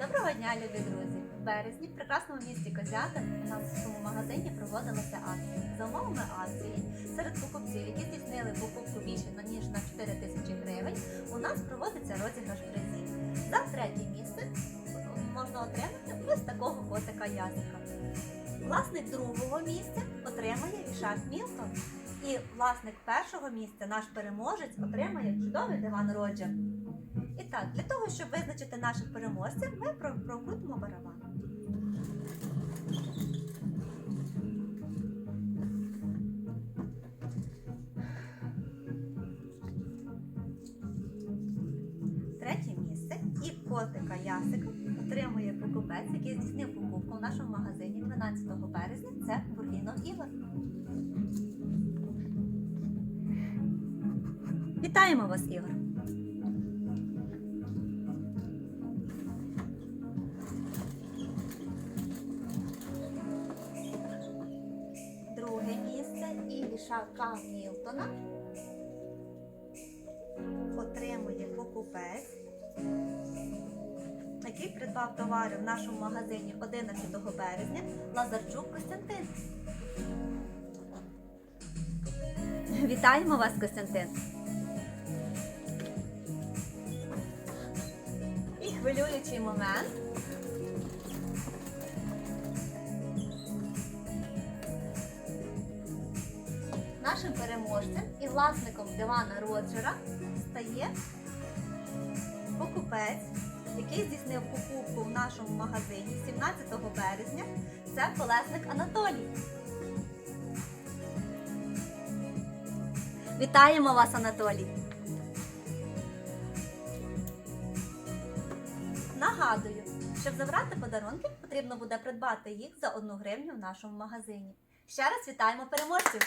Доброго дня, любі друзі! В березні в прекрасному місті Козята в цьому магазині проводилася акція. За умовами акції серед покупців, які здійснили покупку більше ніж на 4 тисячі гривень, у нас проводиться розіграш призів. За третє місце можна отримати ось такого котика язика. Власник другого місця отримає вішак Мілтон. І власник першого місця, наш переможець, отримає чудовий диван Роджер. І так, для того, щоб визначити наших переможців, ми прокрутимо барабан. Третє місце і котика Ясика отримує покупець, який здійснив покупку в нашому магазині 12 березня. Це Бургінов Ігор. Вітаємо вас, Ігор! І вішака Мілтона отримує покупець, який придбав товари в нашому магазині 11 березня Лазарчук Костянтин. Вітаємо вас, Костянтин! І хвилюючий момент. Нашим переможцем і власником дивана Роджера стає покупець, який здійснив покупку в нашому магазині 17 березня. Це колесник Анатолій. Вітаємо вас, Анатолій! Нагадую, щоб забрати подарунки, потрібно буде придбати їх за 1 гривню в нашому магазині. Ще раз вітаємо переможців!